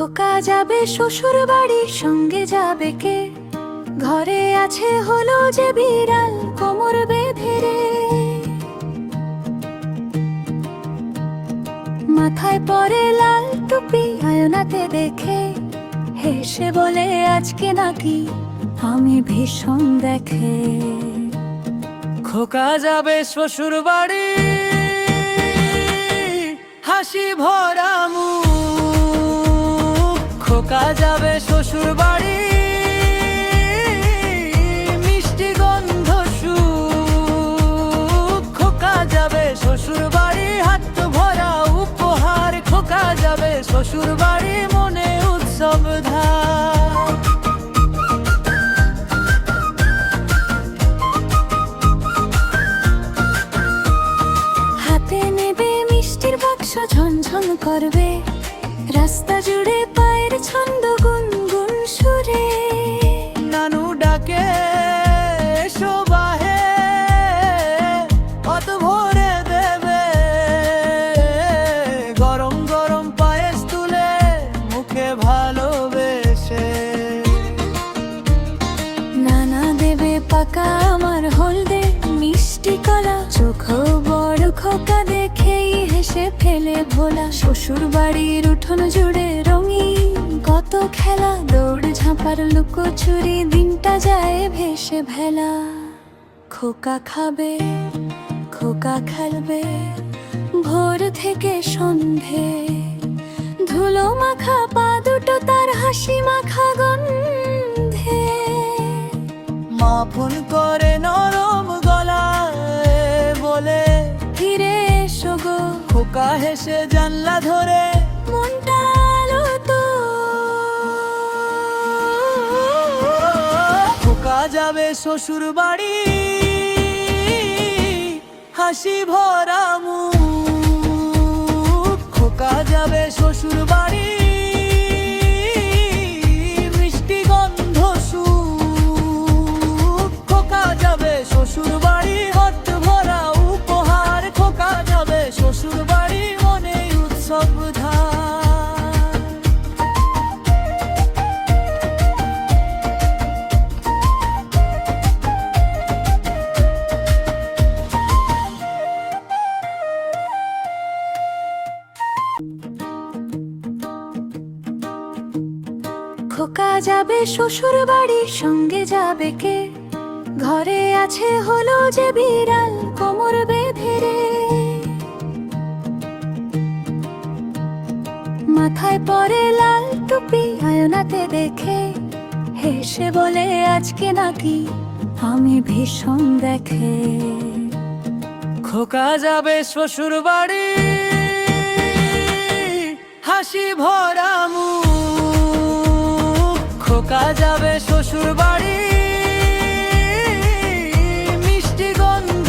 খোকা যাবে শ্বশুর বাড়ির সঙ্গে যাবে কে? ঘরে আছে হলো যে বিড়াল কোমর বেঁধে রে। মাথায় পরে লাল টুপি আয়নাতে দেখে, হেসে বলে, আজকে নাকি আমি ভীষণ দেখে। খোকা যাবে শ্বশুর বাড়ি হাসি ভরা হাত নেবে মিষ্টির করবে রাস্তা জুড়ে পায়ের ছন্দ গুনগুন নানু ডাকে কত ভরে দেবে। গরম গরম পায়েস তুলে মুখে ভালোবেসে। নানা দেবে পাকা আমার হলদে মিষ্টি কলা চোখ বড় খোকা দেখেই হেসে ফেলে ভোলা। শ্বশুর বাড়ির উঠোন জুড়ে রঙিন কত খেলা দৌড় ঝাঁপার লুকোচুরি দিনটা যায় ভেসে ভেলা খোকা খাবে খোকা খেলবে ভোর থেকে সন্ধে। ধুলো মাখা পা দুটো তার হাসি মাখা গন্ধে। মা ফোন করে নরম গলায় বলে ফিরে এসো গো। খোকা হেসে জানলা ধরে। যাবে শ্বশুর বাড়ি হাসি ভরা খোকা যাবে শ্বশুর বাড়ির সঙ্গে যাবে কে? ঘরে আছে হলো যে বিড়াল কোমর বেঁধে রে। মাথায় পরে লাল টুপি আয়নাতে দেখে, হেসে বলে, আজকে নাকি আমি ভীষণ দেখে। খোকা যাবে শ্বশুর বাড়ি হাসি ভরা মুখ খোকা যাবে শ্বশুর বাড়ি মিষ্টি গন্ধ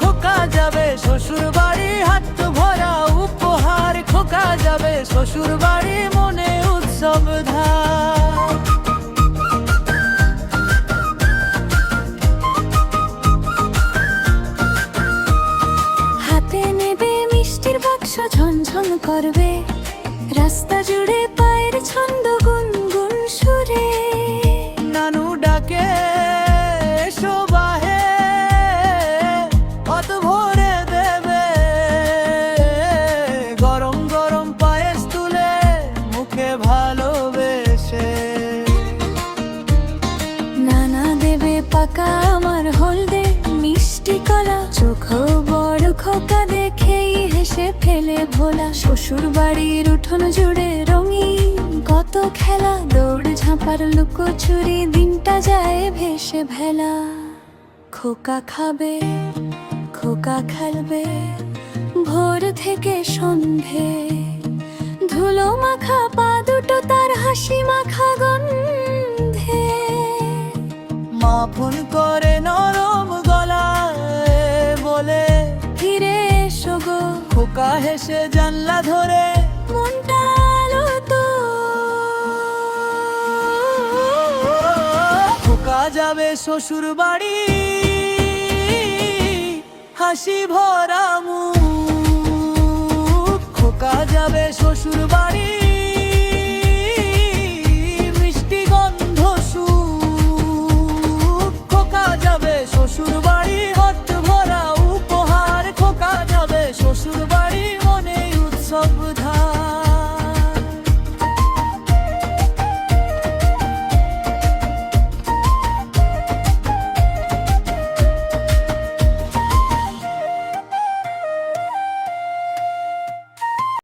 খোকা যাবে শ্বশুর বাড়ি হাত ভরা উপহার, খোকা যাবে শ্বশুর বাড়ি করবে। রাস্তা জুড়ে পায়ের ছন্দ গুনগুন সুরে। নানু ডাকে শোবাহে কত ভরে দেবে। গরম গরম পায়েস তুলে মুখে ভালোবেসে। নানা দেবে পাকা আমার হলদে মিষ্টি কলা চোখ বড় খোকা হেসে ফেলে ভোলা শ্বশুর বাড়ির উঠোন জুড়ে রঙিন কত খেলা, দৌড় ঝাঁপার লুকোচুরি, দিনটা যায় ভেসে ভেলা। খোকা খাবে, খোকা খেলবে, ভোর থেকে সন্ধে। ধুলো মাখা, পা দুটো তার হাসি মাখা গন্ধে। মা ফোন করে হেসে জানলা ধরে। মনটা খোকা যাবে শ্বশুর বাড়ি। হাসি ভরা মুখ। খোকা যাবে শ্বশুর বাড়ি।